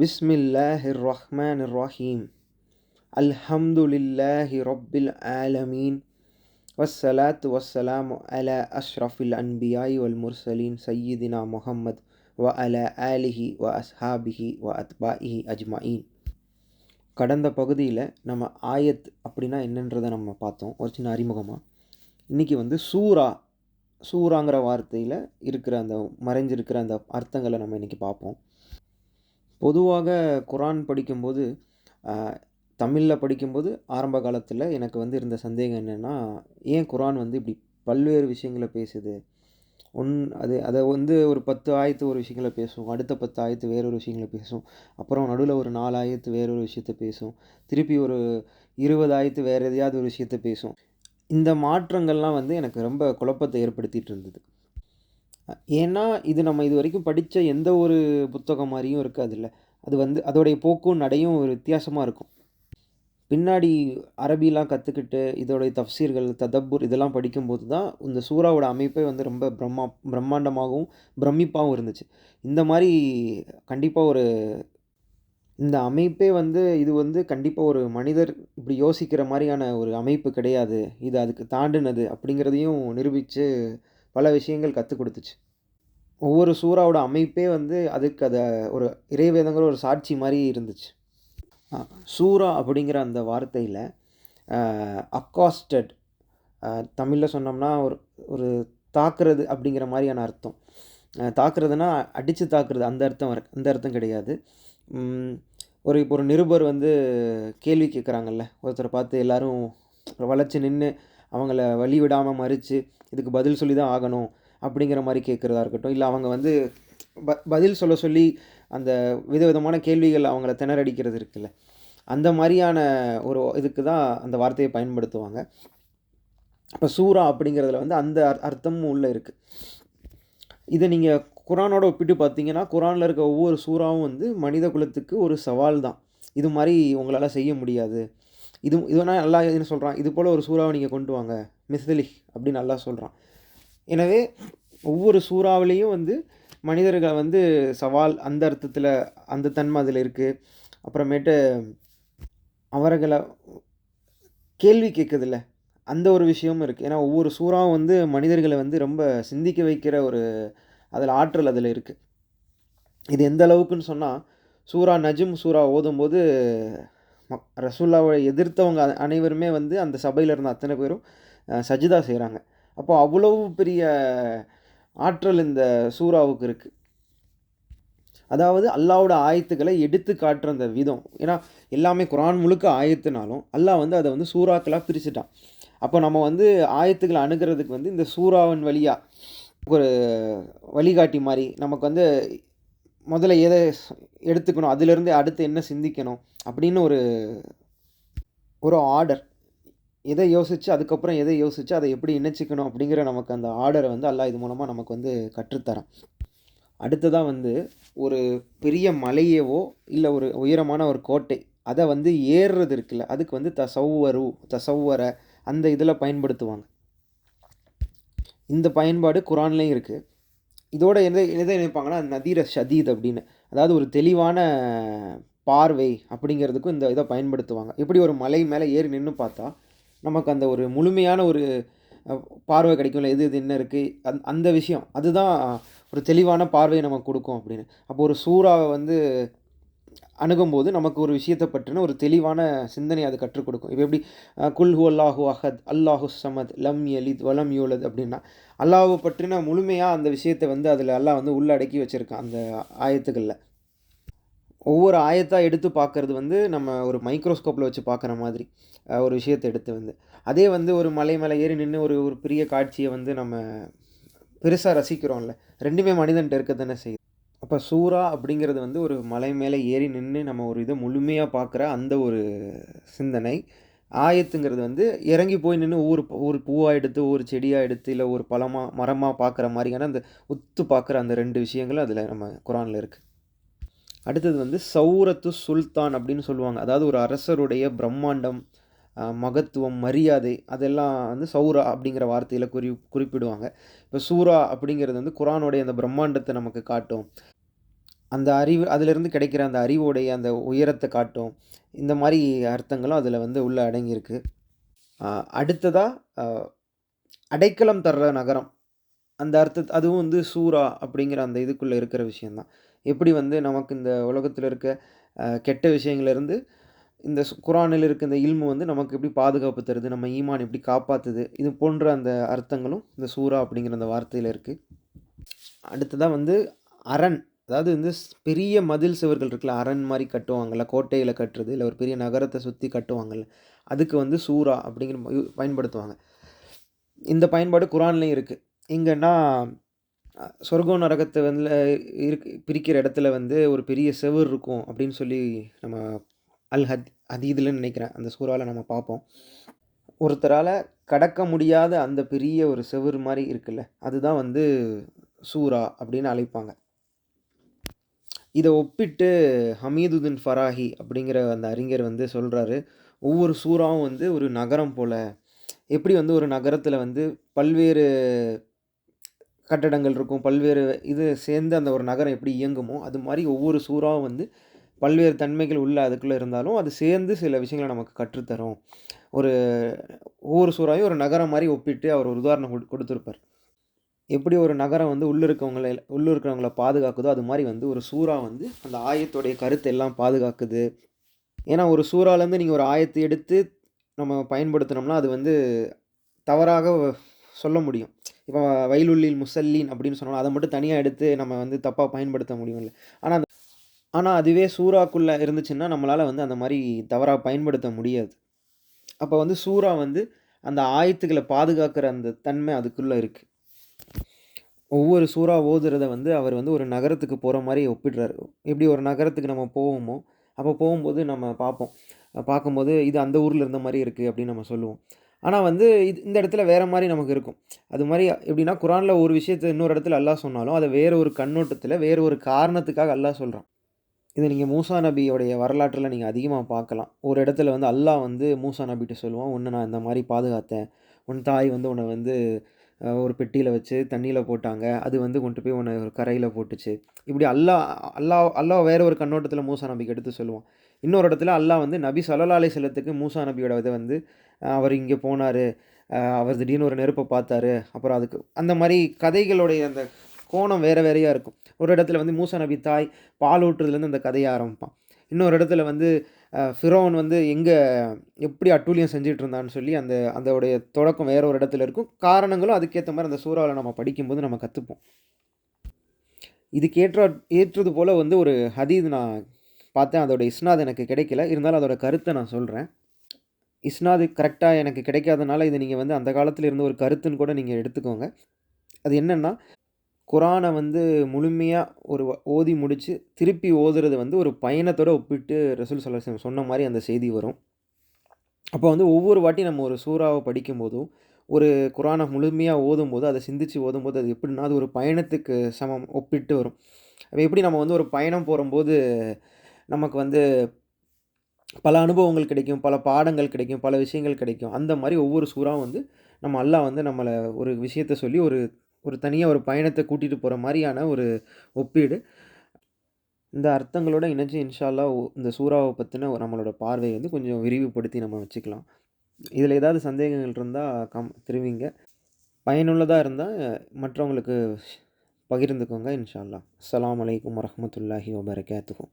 பிஸ்மில்லாஹிர் ரஹ்மான் ரஹீம் அல்ஹம்துலில்லாஹி ரொப்பில் ஆலமீன். வஸ்ஸலாத்து வஸ்ஸலாம் அல அஷ்ரஃபில் அன்பியாய் வல் முர்சலீன் சையீதினா முஹம்மத் வ அல ஆலிஹி வ அஸ்ஹாபிஹி வ அத்பாஹி அஜ்மாயின் கடந்த பகுதியில் நம்ம ஆயத் அப்படின்னா என்னன்றதை நம்ம பார்த்தோம். ஒரு சின்ன அறிமுகமாக இன்றைக்கி வந்து சூரா சூராங்கிற வார்த்தையில் இருக்கிற அந்த மறைஞ்சிருக்கிற அந்த அர்த்தங்களை நம்ம இன்றைக்கி பார்ப்போம். பொதுவாக குரான் படிக்கும்போது தமிழில் படிக்கும்போது ஆரம்ப காலத்தில் எனக்கு வந்து இருந்த சந்தேகம் என்னென்னா ஏன் குரான் வந்து இப்படி பல்வேறு விஷயங்களை பேசுது? ஒன் அது அதை வந்து ஒரு பத்து ஆயத்து ஒரு விஷயங்களை பேசும் அடுத்த பத்து ஆயத்து வேறொரு விஷயங்களை பேசும் அப்புறம் நடுவில் ஒரு நாலு ஆயத்து வேறொரு விஷயத்த பேசும் திருப்பி ஒரு இருபது ஆயத்து வேறு எதையாவது ஒரு விஷயத்த பேசும். இந்த மாற்றங்கள்லாம் வந்து எனக்கு ரொம்ப குழப்பத்தை ஏற்படுத்திகிட்டு இருந்தது. ஏன்னா இது நம்ம இது வரைக்கும் படித்த எந்த ஒரு புத்தகம் மாதிரியும் இருக்காதுல்ல. அது வந்து அதோடைய போக்கும் நடையும் ஒரு வித்தியாசமாக இருக்கும். பின்னாடி அரபிலாம் கற்றுக்கிட்டு இதோடைய தஃசீர்கள் ததப்பூர் இதெல்லாம் படிக்கும்போது தான் இந்த சூறாவோட அமைப்பே வந்து ரொம்ப பிரம்மா பிரம்மாண்டமாகவும் பிரமிப்பாகவும் இருந்துச்சு. இந்த மாதிரி கண்டிப்பாக ஒரு இந்த அமைப்பே வந்து இது வந்து கண்டிப்பாக ஒரு மனிதர் இப்படி யோசிக்கிற மாதிரியான ஒரு அமைப்பு கிடையாது. இது அதுக்கு தாண்டினது அப்படிங்கிறதையும் நிரூபித்து பல விஷயங்கள் கற்றுக் கொடுத்துச்சு. ஒவ்வொரு சூறாவோட அமைப்பே வந்து அதுக்கு அதை ஒரு இறைவேதங்கிற ஒரு சாட்சி மாதிரி இருந்துச்சு. சூரா அப்படிங்கிற அந்த வார்த்தையில் அக்காஸ்டட் தமிழில் சொன்னோம்னா ஒரு ஒரு தாக்குறது அப்படிங்கிற மாதிரியான அர்த்தம். தாக்குறதுனா அடித்து தாக்குறது அந்த அர்த்தம் அந்த அர்த்தம் கிடையாது. ஒரு இப்போ ஒரு நிருபர் வந்து கேள்வி கேட்குறாங்கல்ல ஒருத்தரை பார்த்து எல்லோரும் வளைச்சி நின்று அவங்கள வழி விடாமல் மறித்து இதுக்கு பதில் சொல்லி தான் ஆகணும் அப்படிங்கிற மாதிரி கேட்குறதா இருக்கட்டும். இல்லை அவங்க வந்து ப பதில் சொல்ல சொல்லி அந்த விதவிதமான கேள்விகள் அவங்கள திணறடிக்கிறது இருக்குல்ல. அந்த மாதிரியான ஒரு இதுக்கு தான் அந்த வார்த்தையை பயன்படுத்துவாங்க. இப்போ சூரா அப்படிங்கிறதுல வந்து அந்த அர்த்தமும் உள்ளே இருக்குது இதை நீங்கள் குரானோட ஒப்பிட்டு பார்த்தீங்கன்னா குரானில் இருக்க ஒவ்வொரு சூறாவும் வந்து மனித குலத்துக்கு ஒரு சவால் தான் இது மாதிரி உங்களால் செய்ய முடியாது. இது இதுனா நல்லா இதுன்னு சொல்கிறான் இது போல் ஒரு சூறாவை நீங்கள் கொண்டு வாங்க. மிஸ்தலி அப்படின்னு நல்லா சொல்கிறான் எனவே ஒவ்வொரு சூறாவிலையும் வந்து மனிதர்களை வந்து சவால் அந்த அர்த்தத்தில் அந்த தன்மை அதில் இருக்குது அப்புறமேட்டு அவர்களை கேள்வி கேட்குதில்ல அந்த ஒரு விஷயமும் இருக்குது ஏன்னா ஒவ்வொரு சூறாவும் வந்து மனிதர்களை வந்து ரொம்ப சிந்திக்க வைக்கிற ஒரு அதில் ஆற்றல் அதில் இருக்குது இது எந்த அளவுக்குன்னு சொன்னால் சூரா நஜும் சூரா ஓதும்போது ரசூல்லாவை எதிர்த்தவங்க அனைவருமே வந்து அந்த சபையில் இருந்த அத்தனை பேரும் சஜிதா செய்கிறாங்க அப்போ அவ்வளவு பெரிய ஆற்றல் இந்த சூறாவுக்கு இருக்குது அதாவது அல்லாவோட ஆயத்துக்களை எடுத்து காட்டுற அந்த விதம். ஏன்னா எல்லாமே குரான் முழுக்க ஆயத்துனாலும் அல்லாஹ் வந்து அதை வந்து சூறாக்களாக பிரிச்சுட்டான். அப்போ நம்ம வந்து ஆயத்துக்களை அணுகிறதுக்கு வந்து இந்த சூறாவின் வழியாக ஒரு வழிகாட்டி மாதிரி நமக்கு வந்து முதல்ல எதை எடுத்துக்கணும்? அதிலிருந்து அடுத்து என்ன சிந்திக்கணும்? அப்படின்னு ஒரு ஒரு ஆர்டர் எதை யோசித்து அதுக்கப்புறம் எதை யோசித்து அதை எப்படி இணைச்சிக்கணும் அப்படிங்கிற நமக்கு அந்த ஆர்டரை வந்து அல்லா இது மூலமாக நமக்கு வந்து கற்றுத்தரான். அடுத்ததாக வந்து ஒரு பெரிய மலையவோ இல்லை ஒரு உயரமான ஒரு கோட்டை அதை வந்து ஏறுறது இருக்குல்ல அதுக்கு வந்து தசவரு தசவ்வர அந்த இதில் பயன்படுத்துவாங்க. இந்த பயன்பாடு குரான்லேயும் இருக்குது இதோட எந்த எதை நினைப்பாங்கன்னா நதீர ஷதீத் அப்படின்னு. அதாவது ஒரு தெளிவான பார்வை அப்படிங்கிறதுக்கும் இந்த இதை பயன்படுத்துவாங்க. எப்படி ஒரு மலை மேலே ஏறி நின்று பார்த்தா நமக்கு அந்த ஒரு முழுமையான ஒரு பார்வை கிடைக்கும்ல எது எது என்ன இருக்குது அந் அந்த விஷயம். அதுதான் ஒரு தெளிவான பார்வையை நமக்கு கொடுக்கும் அப்படின்னு. அப்போ ஒரு சூறாவை வந்து அணுகும்போது நமக்கு ஒரு விஷயத்தை பற்றின ஒரு தெளிவான சிந்தனை அது கற்றுக் கொடுக்கும். இப்போ எப்படி குல் ஹூ அல்லாஹு அஹத் அல்லாஹு சமத் லம் எலித் வலம் யூலத் அப்படின்னா அல்லாஹை பற்றின முழுமையாக அந்த விஷயத்தை வந்து அதில் அல்லாஹ் வந்து உள்ளடக்கி வச்சுருக்கான் அந்த ஆயத்துக்களில் ஒவ்வொரு ஆயத்தாக எடுத்து பார்க்குறது வந்து நம்ம ஒரு மைக்ரோஸ்கோப்பில் வச்சு பார்க்குற மாதிரி ஒரு விஷயத்தை எடுத்து வந்து. அதே வந்து ஒரு மலை மேலே ஏறி நின்று ஒரு ஒரு பெரிய காட்சியை வந்து நம்ம பெருசாக ரசிக்கிறோம்ல ரெண்டுமே மனிதன்ட்டு இருக்க தானே செய்யுது. அப்போ சூறா அப்படிங்கிறது வந்து ஒரு மலை மேலே ஏறி நின்று நம்ம ஒரு இதை முழுமையாக பார்க்குற அந்த ஒரு சிந்தனை. ஆயத்துங்கிறது வந்து இறங்கி போய் நின்று ஒவ்வொரு ஒரு பூவாக எடுத்து ஒவ்வொரு செடியாக எடுத்து இல்லை ஒரு பழமாக மரமாக பார்க்குற மாதிரியான அந்த உத்து பார்க்குற அந்த ரெண்டு விஷயங்களும் அதில் நம்ம குரானில் இருக்குது அடுத்தது வந்து சௌரத்து சுல்தான் அப்படின்னு சொல்லுவாங்க. அதாவது ஒரு அரசருடைய பிரம்மாண்டம் மகத்துவம் மரியாதை அதெல்லாம் வந்து சௌரா அப்படிங்கிற வார்த்தையில் குறி குறிப்பிடுவாங்க. இப்போ சூரா அப்படிங்கிறது வந்து குரானுடைய அந்த பிரம்மாண்டத்தை நமக்கு காட்டும். அந்த அறிவு அதிலிருந்து கிடைக்கிற அந்த அறிவோடைய அந்த உயரத்தை காட்டும். இந்த மாதிரி அர்த்தங்களும் அதில் வந்து உள்ளே அடங்கியிருக்கு. அடுத்ததாக அடைக்கலம் தர்ற நகரம். அந்த அர்த்த அதுவும் வந்து சூரா அப்படிங்கிற அந்த இதுக்குள்ளே இருக்கிற விஷயந்தான். எப்படி வந்து நமக்கு இந்த உலகத்தில் இருக்க கெட்ட விஷயங்கள்லேருந்து இந்த குரானில் இருக்க இந்த இல்மு வந்து நமக்கு எப்படி பாதுகாப்பு தருது நம்ம ஈமான் எப்படி காப்பாற்றுது இது போன்ற அந்த அர்த்தங்களும் இந்த சூரா அப்படிங்கிற அந்த வார்த்தையில் இருக்குது அடுத்ததாக வந்து அரண். அதாவது வந்து பெரிய மதில் சுவர்கள் இருக்குல்ல அரண் மாதிரி கட்டுவாங்கள்ல கோட்டையில் கட்டுறது இல்லை ஒரு பெரிய நகரத்தை சுற்றி கட்டுவாங்கள்ல அதுக்கு வந்து சூரா அப்படிங்கிற பயன்படுத்துவாங்க. இந்த பயன்பாடு குரான்லேயும் இருக்குது எங்கன்னா சொர்க்கம் நரகத்தை வந்து இருக்கு பிரிக்கிற இடத்துல வந்து ஒரு பெரிய செவுர் இருக்கும் அப்படின்னு சொல்லி நம்ம அல் ஹத் ஹதீதுலன்னு நினைக்கிறேன். அந்த சூறாவில் நம்ம பார்ப்போம். ஒருத்தரால் கடக்க முடியாத அந்த பெரிய ஒரு செவுர் மாதிரி இருக்குல்ல அதுதான் வந்து சூரா அப்படின்னு அழைப்பாங்க. இதை ஒப்பிட்டு ஹமீதுதீன் ஃபராஹி அப்படிங்கிற அந்த அறிஞர் வந்து சொல்கிறாரு ஒவ்வொரு சூறாவும் வந்து ஒரு நகரம் போல். எப்படி வந்து ஒரு நகரத்தில் வந்து பல்வேறு கட்டடங்கள் இருக்கும் பல்வேறு இது சேர்ந்து அந்த ஒரு நகரம் எப்படி இயங்குமோ அது மாதிரி ஒவ்வொரு சூறாவும் வந்து பல்வேறு தன்மைகள் உள்ள அதுக்குள்ளே இருந்தாலும் அது சேர்ந்து சில விஷயங்களை நமக்கு கற்றுத்தரும். ஒரு ஒவ்வொரு சூறாவையும் ஒரு நகரம் மாதிரி ஒப்பிட்டு அவர் ஒரு உதாரணம் கொடு கொடுத்துருப்பார். எப்படி ஒரு நகரம் வந்து உள்ளே இருக்கவங்களை உள்ளே இருக்கிறவங்கள பாதுகாக்குதோ அது மாதிரி வந்து ஒரு சூறா வந்து அந்த ஆயத்தோடைய கருத்தை எல்லாம் பாதுகாக்குது. ஏன்னா ஒரு சூறாலேருந்து நீங்கள் ஒரு ஆயத்தை எடுத்து நம்ம பயன்படுத்தினோம்னா அது வந்து தவறாக சொல்ல முடியும். இப்போ வயலுள்ளில் முசல்லின் அப்படின்னு சொன்னாலும் அதை மட்டும் தனியாக எடுத்து நம்ம வந்து தப்பாக பயன்படுத்த முடியும்ல ஆனால் அந்த ஆனால் அதுவே சூறாக்குள்ளே இருந்துச்சுன்னா நம்மளால் வந்து அந்த மாதிரி தவறாக பயன்படுத்த முடியாது. அப்போ வந்து சூறா வந்து அந்த ஆயத்துக்களை பாதுகாக்கிற அந்த தன்மை அதுக்குள்ளே இருக்குது ஒவ்வொரு சூறா ஓதுறத வந்து அவர் வந்து ஒரு நகரத்துக்கு போகிற மாதிரி ஒப்பிடுறாரு. எப்படி ஒரு நகரத்துக்கு நம்ம போவோமோ அப்போ போகும்போது நம்ம பார்ப்போம். பார்க்கும்போது இது அந்த ஊரில் இருந்த மாதிரி இருக்குது அப்படின்னு நம்ம சொல்லுவோம். ஆனால் வந்து இது இந்த இடத்துல வேறு மாதிரி நமக்கு இருக்கும். அது மாதிரி எப்படின்னா குரானில் ஒரு விஷயத்தை இன்னொரு இடத்துல அல்லாஹ் சொன்னாலும் அதை வேறு ஒரு கண்ணோட்டத்தில் வேறு ஒரு காரணத்துக்காக அல்லாஹ் சொல்கிறான் இது நீங்கள் மூசா நபியோடைய வரலாற்றில் நீங்கள் அதிகமாக பார்க்கலாம். ஒரு இடத்துல வந்து அல்லாஹ் வந்து மூசா நபிகிட்ட சொல்லுவான் உன்னை நான் இந்த மாதிரி பாதுகாத்தேன். உன் தாய் வந்து உன்னை வந்து ஒரு பெட்டியில் வச்சு தண்ணியில் போட்டாங்க. அது வந்து கொண்டு போய் உன்னை ஒரு கரையில் போட்டுச்சு. இப்படி அல்லா அல்லா அல்லா வேறு ஒரு கண்ணோட்டத்தில் மூசா நபிக்கு எடுத்து சொல்லுவான். இன்னொரு இடத்துல அல்லாஹ் வந்து நபி சல்லா அலி செல்லத்துக்கு மூசா நபியோட இதை வந்து அவர் இங்கே போனார். அவர் திடீர்னு ஒரு நெருப்பை பார்த்தாரு. அப்புறம் அதுக்கு அந்த மாதிரி கதைகளுடைய அந்த கோணம் வேறு வேறையாக இருக்கும். ஒரு இடத்துல வந்து மூசா நபி தாய் பால் ஊட்டுறதுலேருந்து அந்த கதையை ஆரம்பிப்பான். இன்னொரு இடத்துல வந்து ஃபிரோன் வந்து எங்கே எப்படி அட்டூழியம் செஞ்சுட்டு இருந்தான்னு சொல்லி அந்த அதோடைய தொடக்கம் வேற ஒரு இடத்துல இருக்கும். காரணங்களும் அதுக்கேற்ற மாதிரி அந்த சூறாவில் நம்ம படிக்கும்போது நம்ம கற்றுப்போம் இதுக்கு ஏற்ற ஏற்றது போல் வந்து ஒரு ஹதீத் நான் பார்த்தேன். அதோட இஸ்னாத் எனக்கு கிடைக்கல. இருந்தாலும் அதோட கருத்தை நான் சொல்கிறேன் இஸ்னாது கரெக்டாக எனக்கு கிடைக்காதனால இதை நீங்கள் வந்து அந்த காலத்தில் இருந்த ஒரு கருத்துன்னு கூட நீங்கள் எடுத்துக்கோங்க. அது என்னென்னா குரானை வந்து முழுமையாக ஒரு ஓதி முடித்து திருப்பி ஓதுறது வந்து ஒரு பயணத்தோடு ஒப்பிட்டு ரசூல் சல்லா சொன்ன மாதிரி அந்த செய்தி வரும். அப்போ வந்து ஒவ்வொரு வாட்டி நம்ம ஒரு சூறாவை படிக்கும்போதும் ஒரு குரானை முழுமையாக ஓதும்போது அதை சிந்தித்து ஓதும்போது அது எப்படின்னா அது ஒரு பயணத்துக்கு சமம் ஒப்பிட்டு வரும். அப்போ எப்படி நம்ம வந்து ஒரு பயணம் போகும்போது நமக்கு வந்து பல அனுபவங்கள் கிடைக்கும் பல பாடங்கள் கிடைக்கும் பல விஷயங்கள் கிடைக்கும். அந்த மாதிரி ஒவ்வொரு சூறாவும் வந்து நம்ம அல்லா வந்து நம்மளை ஒரு விஷயத்த சொல்லி ஒரு ஒரு தனியாக ஒரு பயணத்தை கூட்டிகிட்டு போகிற மாதிரியான ஒரு ஒப்பீடு. இந்த அர்த்தங்களோட இணைஞ்சு இன்ஷால்லா இந்த சூறாவை பற்றின நம்மளோட பார்வையை வந்து கொஞ்சம் விரிவுபடுத்தி நம்ம வச்சுக்கலாம். இதில் ஏதாவது சந்தேகங்கள் இருந்தால் கம் திருவிங்க. பயனுள்ளதாக இருந்தால் மற்றவங்களுக்கு பகிர்ந்துக்கோங்க இன்ஷால்லா அஸ்லாம் வலைக்கம் வரமத்துல்லாஹி வபரகாத்துக்கும்